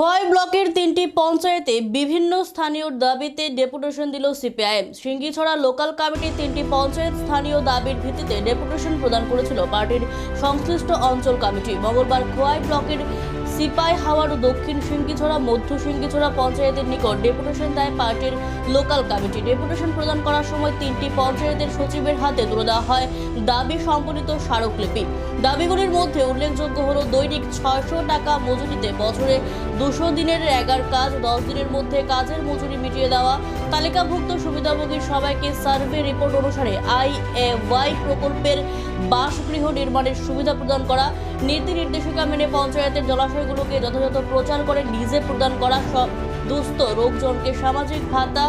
খোয়াই ব্লকের তিনটি পঞ্চায়েতে বিভিন্ন স্থানীয় দাবিতে ডেপুটেশন দিল সিপিআইএম। সিঙ্গিছড়া লোকাল কমিটির তিনটি পঞ্চায়েত স্থানীয় দাবির ভিত্তিতে ডেপুটেশন প্রদান করেছিল পার্টির সংশ্লিষ্ট অঞ্চল কমিটি। মঙ্গলবার খোয়াই ব্লকের সিপাই হাওয়ার ও দক্ষিণ সিঙ্গিছড়া, মধ্য সিঙ্গিছড়া পঞ্চায়েতের নিকট ডেপুটেশন দেয় পার্টির লোকাল কমিটি। ডেপুটেশন প্রদান করার সময় তিনটি পঞ্চায়েতের সচিবের হাতে তুলে দেওয়া হয় দাবি সম্বলিত স্মারকলিপি। দাবিগুলির মধ্যে উল্লেখযোগ্য হল দৈনিক ছয়শো টাকা মজুরিতে বছরে দুশো দিনের এগার কাজ, দশ দিনের মধ্যে কাজের মজুরি মিটিয়ে দেওয়া, তালিকাভুক্ত সুবিধাভোগী সবাইকে সার্ভে রিপোর্ট অনুসারে আই এ ওয়াই প্রকল্পের বাসগৃহ নির্মাণের সুবিধা প্রদান করা। নীতি নির্দেশিকা মেনে পঞ্চায়েতের জলাশয়গুলোকে যথাযথ প্রচার করে নিজে প্রদান করা সব দুস্থ রোগজনকে সামাজিক ভাতা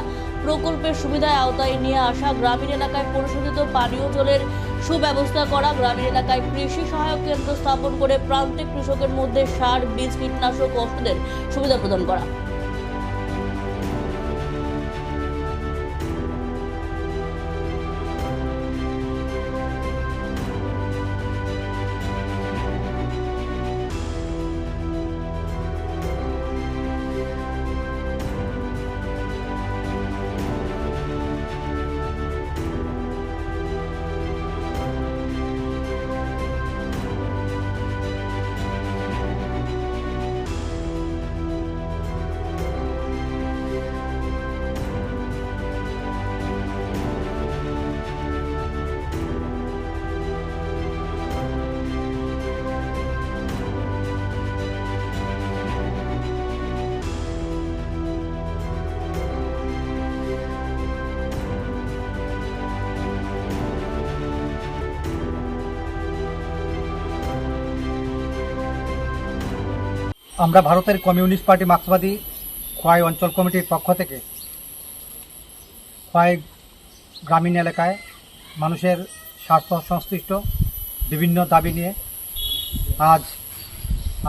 প্রকল্পের সুবিধায় আওতায় নিয়ে আসা গ্রামীণ এলাকায় পরিশোধিত পানীয় জলের সুব্যবস্থা করা, গ্রামীণ এলাকায় কৃষি সহায়ক কেন্দ্র স্থাপন করে প্রান্তিক কৃষকের মধ্যে সার, বীজ, কীটনাশক ওষুধের সুবিধা প্রদান করা। আমরা ভারতের কমিউনিস্ট পার্টি মার্ক্সবাদী খোয়াই অঞ্চল কমিটির পক্ষ থেকে খোয়াই গ্রামীণ এলাকায় মানুষের স্বাস্থ্য সংশ্লিষ্ট বিভিন্ন দাবি নিয়ে আজ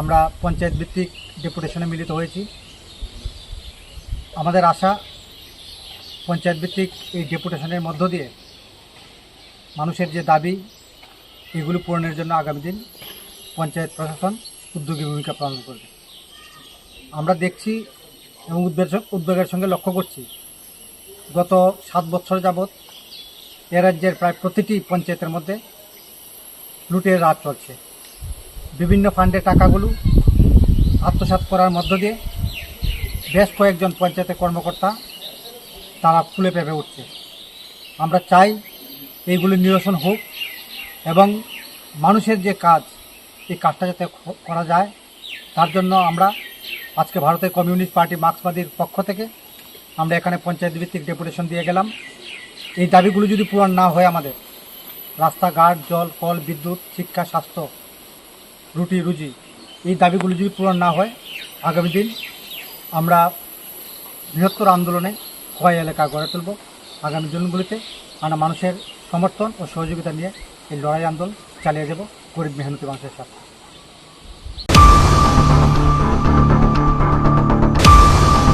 আমরা পঞ্চায়েত ভিত্তিক ডেপুটেশনে মিলিত হয়েছি। আমাদের আশা, পঞ্চায়েত ভিত্তিক এই ডেপুটেশনের মধ্য দিয়ে মানুষের যে দাবি, এগুলো পূরণের জন্য আগামী দিন পঞ্চায়েত প্রশাসন উদ্যোগী ভূমিকা পালন করবে। আমরা দেখছি এবং উদ্বেগ, উদ্বেগের সঙ্গে লক্ষ্য করছি। গত সাত বছর যাবৎ এ রাজ্যের প্রায় প্রতিটি পঞ্চায়েতের মধ্যে লুটের রাত চলছে। বিভিন্ন ফান্ডের টাকাগুলো আত্মসাৎ করার মধ্য দিয়ে বেশ কয়েকজন পঞ্চায়েতের কর্মকর্তা তারা ফুলে পেঁপে উঠছে। আমরা চাই এইগুলি নিরসন হোক এবং মানুষের যে কাজ, এই কাজটা যাতে করা যায়, তার জন্য আমরা আজকে ভারতের কমিউনিস্ট পার্টি মার্ক্সবাদীর পক্ষ থেকে আমরা এখানে পঞ্চায়েত ভিত্তিক ডেপুটেশন দিয়ে গেলাম। এই দাবিগুলো যদি পূরণ না হয় আমাদের, রাস্তাঘাট, জল, কল, বিদ্যুৎ, শিক্ষা, স্বাস্থ্য, রুটি, রুজি, এই দাবিগুলো যদি পূরণ না হয়, আগামী দিন আমরা বৃহত্তর আন্দোলনে খোয়াই এলাকা গড়ে তুলব। আগামী দিনগুলিতে আমরা মানুষের সমর্থন ও সহযোগিতা নিয়ে এই লড়াই আন্দোলন চালিয়ে যাব। গরিব মেহনতি মানুষের সাথে